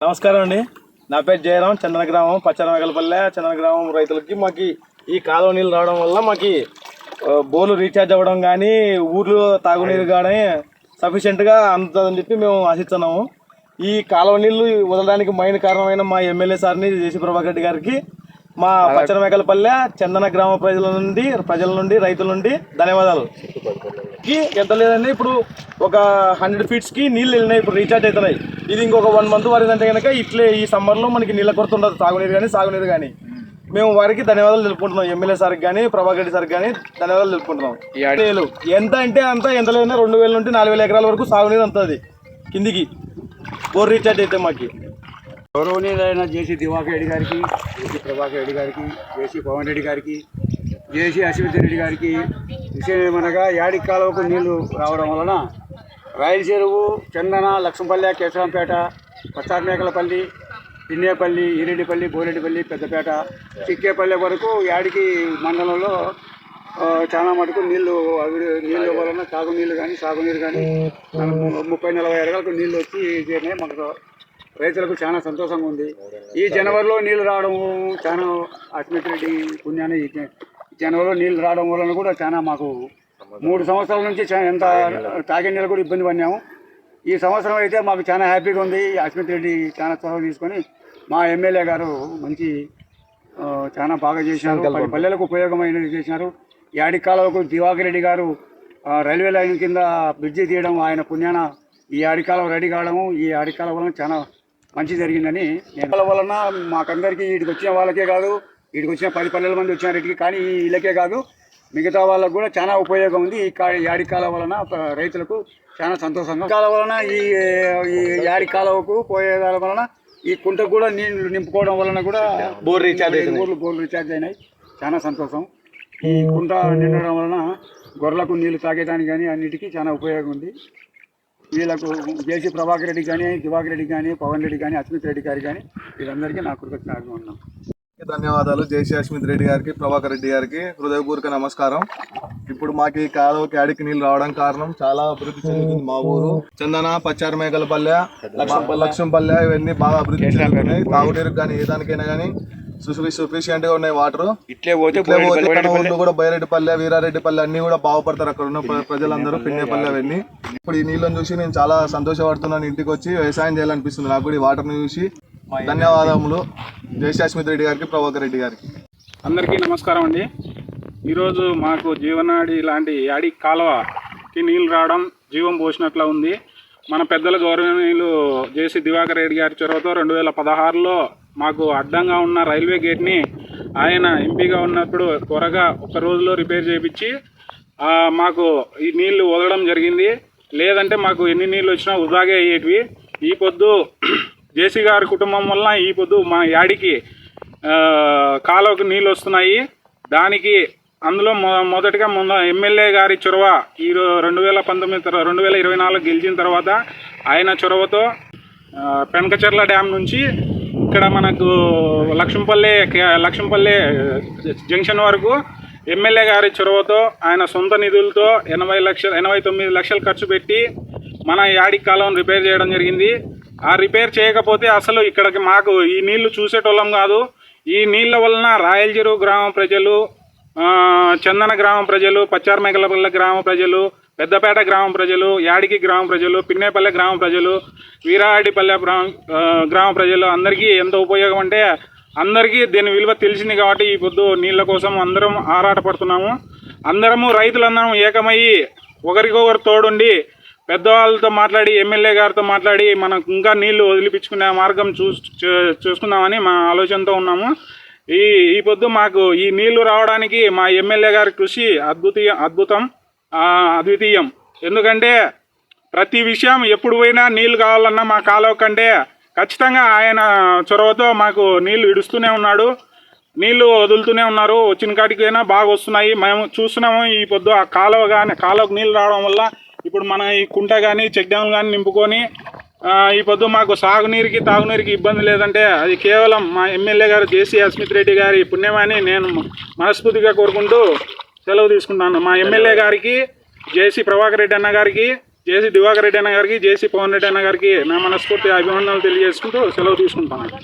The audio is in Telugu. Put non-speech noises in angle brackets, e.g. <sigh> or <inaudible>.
నమస్కారం అండి. నా పేరు జయరాం చందన గ్రామం పచ్చనగలపల్లె చందన గ్రామం రైతులకి మాకు ఈ కాలువ నీళ్ళు రావడం వల్ల మాకు బోర్లు రీఛార్జ్ అవ్వడం కానీ ఊర్లో తాగునీరు కానీ సఫిషియెంట్గా అందుతుందని చెప్పి మేము ఆశిస్తున్నాము. ఈ కాలువ నీళ్ళు వదలడానికి మెయిన్ కారణమైన మా ఎమ్మెల్యే సార్ని జేసీ ప్రభాకర్ రెడ్డి గారికి మా పచ్చనమేకలపల్లె చందన గ్రామ ప్రజల నుండి ప్రజల నుండి రైతుల నుండి ధన్యవాదాలు. కి ఎంత లేదండి ఇప్పుడు ఒక హండ్రెడ్ ఫీట్స్కి నీళ్ళు వెళ్ళినాయి ఇప్పుడు రీఛార్జ్ అవుతున్నాయి. ఇది ఇంకొక వన్ మంత్ పడిందంటే కనుక ఇట్లే ఈ సమ్మర్లో మనకి నీళ్ళ కొరత ఉండదు తాగునీరు కానీ సాగునీరు కానీ మేము వారికి ధన్యవాదాలు తెలుపుకుంటున్నాం ఎమ్మెల్యే సార్కి కానీ ప్రభాకర్ రెడ్డి సార్కి కానీ ధన్యవాదాలు తెలుపుకుంటున్నాం. ఎంత అంటే అంత ఎంత లేదన్నా రెండు వేల నుండి నాలుగు వేల ఎకరాల వరకు సాగునీరు అంతది కిందికి. బోర్ రీఛార్జ్ అయితే మాకు. గౌరవనీయులైన జేసీ దివాకర్ రెడ్డి గారికి జేసీ ప్రభాకర్ రెడ్డి గారికి జేసీ పవన్ రెడ్డి గారికి జేసీ అశ్విత్ రెడ్డి గారికి విషయం ఏమనగా యాడి కాలువకు నీళ్ళు రావడం వలన రాయల చెరువు చందన లక్ష్మపల్లె కేశవంపేట పచ్చారమేకలపల్లి పిన్నేపల్లి ఈరెడ్డిపల్లి బోరెడ్డిపల్లి పెద్దపేట చిక్కేపల్లి వరకు యాడికి మండలంలో చాలా మటుకు నీళ్ళు అవి నీళ్ళు వలన తాగునీళ్ళు కానీ సాగునీరు కానీ ముప్పై నలభై ఎకరాలకు నీళ్ళు వచ్చి చేరినాయి. మనకు రైతులకు చాలా సంతోషంగా ఉంది. ఈ జనవరిలో నీళ్ళు రావడం చాలా అస్మిత్ రెడ్డి పుణ్యాన్ని జనవరిలో నీళ్ళు రావడం వలన కూడా చాలా మాకు మూడు సంవత్సరాల నుంచి ఎంత తాగే నీళ్ళు కూడా ఇబ్బంది పడినాము. ఈ సంవత్సరం అయితే మాకు చాలా హ్యాపీగా ఉంది. అస్మిత్ రెడ్డి చాలా చొరవ తీసుకొని మా ఎమ్మెల్యే గారు మంచి చాలా బాగా చేసినారు పది పల్లెలకు ఉపయోగమైనది చేసినారు యాడి కాలువకు దివాకర్ రెడ్డి గారు రైల్వే లైన్ కింద బ్రిడ్జి తీయడం ఆయన పుణ్యాన ఈ ఆడి కాలువ రెడీ కావడము ఈ ఆడి కాలువ వలన చాలా మంచి జరిగిందని నేను వలన మాకందరికీ వీటికి వచ్చిన వాళ్ళకే కాదు వీటికి వచ్చిన పది పల్లెల మంది వచ్చినారు వీటికి కానీ ఈ వీళ్ళకే కాదు మిగతా వాళ్ళకు కూడా చాలా ఉపయోగం ఉంది. ఈ కా- యాడి కాలువ వలన రైతులకు చాలా సంతోషంగా కాలువ వలన ఈ ఈ యాడి కాలువకు పోయేదాల వలన ఈ కుంటకు కూడా నీళ్ళు నింపుకోవడం వలన కూడా బోర్ రీఛార్జ్. బోర్లు బోర్లు రీఛార్జ్ అయినాయి. చాలా సంతోషం. ఈ కుంట నిండడం వలన గొర్రెలకు నీళ్ళు తాగేదానికి కానీ అన్నిటికీ చాలా ఉపయోగం ఉంది. వీళ్ళకు జేసీ ప్రభాకర్ రెడ్డి కానీ దివాకర్ రెడ్డి కానీ పవన్ రెడ్డి కానీ అస్మిత్ రెడ్డి గారు కానీ వీళ్ళందరికీ నా కృతజ్ఞతలు ఉన్నాం. ధన్యవాదాలు. జేసీ అశ్మిత్ రెడ్డి గారికి ప్రభాకర్ రెడ్డి గారికి హృదయపూర్వక నమస్కారం. ఇప్పుడు మాకు ఈ కాలువకి అడికి నీళ్ళు రావడం కారణం చాలా అభివృద్ధి చెందుతుంది మా ఊరు. చందన పచ్చారమేకలపల్లె లక్ష్మంపల్లె ఇవన్నీ బాగా అభివృద్ధి చెందుతున్నాయి. తాగునీరు కానీ ఏ దానికైనా కానీ సఫిషియెంట్గా ఉన్నాయి వాటర్. ఇట్లే పోతే ఇట్లే పోతే మన ఊర్లో కూడా బైరెడ్డిపల్లె వీరారెడ్డిపల్లె అన్ని కూడా బాగుపడతారు అక్కడ ఉన్న ప్ర- ప్రజలందరూ పిన్నేపల్లె అవన్నీ. ఇప్పుడు ఈ నీళ్ళని చూసి నేను చాలా సంతోషపడుతున్నాను ఇంటికి వచ్చి వ్యవసాయం చేయాలనిపిస్తుంది నాకు కూడా ఈ వాటర్ని చూసి. ధన్యవాదములు. జయశాస్మిత్ రెడ్డి గారికి ప్రభాకర్ రెడ్డి గారికి. అందరికీ నమస్కారం అండి. ఈరోజు మాకు జీవనాడి లాంటి యాడి కాలువకి నీళ్ళు రావడం జీవం పోసినట్ల ఉంది. మన పెద్దల గౌరవనీయులు జేసీ దివాకర్ రెడ్డి గారి చొరవతో రెండు వేల పదహారులో మాకు అడ్డంగా ఉన్న రైల్వే గేట్ని ఆయన ఎంపీగా ఉన్నప్పుడు త్వరగా ఒక రోజులో రిపేర్ చేయించి మాకు ఈ నీళ్ళు వదలడం జరిగింది. లేదంటే మాకు ఎన్ని నీళ్ళు వచ్చినా వృధాగా అయ్యేటివి. ఈ పొద్దు <clears throat> జేసీ గారి కుటుంబం వల్ల ఈ పొద్దు మా యాడికి కాలువకు నీళ్ళు వస్తున్నాయి. దానికి అందులో మొ మొదటిగా మొన్న ఎమ్మెల్యే గారి చొరవ ఈ రెండు వేల పంతొమ్మిది రెండు వేల ఇరవై నాలుగు గెలిచిన తర్వాత ఆయన చొరవతో పెనకచెర్ల డ్యామ్ నుంచి ఇక్కడ మనకు లక్ష్మపల్లి లక్ష్మీపల్లి లక్ష్మపల్లి జంక్షన్ వరకు ఎమ్మెల్యే గారి చొరవతో ఆయన సొంత నిధులతో ఎనభై లక్షలు ఎనభై తొమ్మిది లక్షలు ఖర్చు పెట్టి మన యాడి కాలం రిపేర్ చేయడం జరిగింది. ఆ రిపేర్ చేయకపోతే అసలు ఇక్కడికి మాకు ఈ నీళ్ళు చూసేటోళ్ళం కాదు. ఈ నీళ్ళ వలన రాయలజీరు గ్రామ ప్రజలు చందన గ్రామ ప్రజలు పచ్చారమేకలపల్లె గ్రామ ప్రజలు పెద్దపేట గ్రామ ప్రజలు యాడికి గ్రామ ప్రజలు పిన్నేపల్లె గ్రామ ప్రజలు వీరాడిపల్లె గ్రామ గ్రామ ప్రజలు అందరికీ ఎంత ఉపయోగం అంటే అందరికీ దీని విలువ తెలిసింది కాబట్టి ఈ పొద్దు నీళ్ళ కోసం అందరం ఆరాటపడుతున్నాము. అందరము రైతులందరం ఏకమయ్యి ఒకరికొకరు తోడుండి పెద్దవాళ్ళతో మాట్లాడి ఎమ్మెల్యే గారితో మాట్లాడి మనకు ఇంకా నీళ్ళు వదిలిపించుకునే మార్గం చూ- చూసుకుందామని మా ఆలోచనతో ఉన్నాము. ఈ ఈ పొద్దు మాకు ఈ నీళ్ళు రావడానికి మా ఎమ్మెల్యే గారి కృషి అద్భుత అద్భుతం. అద్వితీయం. ఎందుకంటే ప్రతి విషయం ఎప్పుడు పోయినా నీళ్ళు కావాలన్నా మా కాలువ కంటే ఖచ్చితంగా ఆయన చొరవతో మాకు నీళ్ళు ఇడుస్తూనే ఉన్నాడు. నీళ్ళు వదులుతూనే ఉన్నారు. వచ్చిన కాడికి బాగా వస్తున్నాయి. మేము చూస్తున్నాము ఈ పొద్దు ఆ కాలువ కానీ కాలువకు నీళ్ళు రావడం వల్ల ఇప్పుడు మన ఈ కుంట కానీ చెక్ డ్యాములు కానీ నింపుకొని ఈ పొద్దు మాకు సాగునీరుకి తాగునీరుకి ఇబ్బంది లేదంటే అది కేవలం మా ఎమ్మెల్యే గారు జేసీ అస్మిత్ రెడ్డి గారి పుణ్యమని నేను మనస్ఫూర్తిగా కోరుకుంటూ సెలవు తీసుకుంటాను. మా ఎమ్మెల్యే గారికి జేసీ ప్రభాకర్ రెడ్డి అన్న గారికి జేసీ దివాకర్ రెడ్డి అన్న గారికి జేసీ పవన్ రెడ్డి అన్న గారికి నా మనస్ఫూర్తి అభినందనలు తెలియజేసుకుంటూ సెలవు తీసుకుంటాను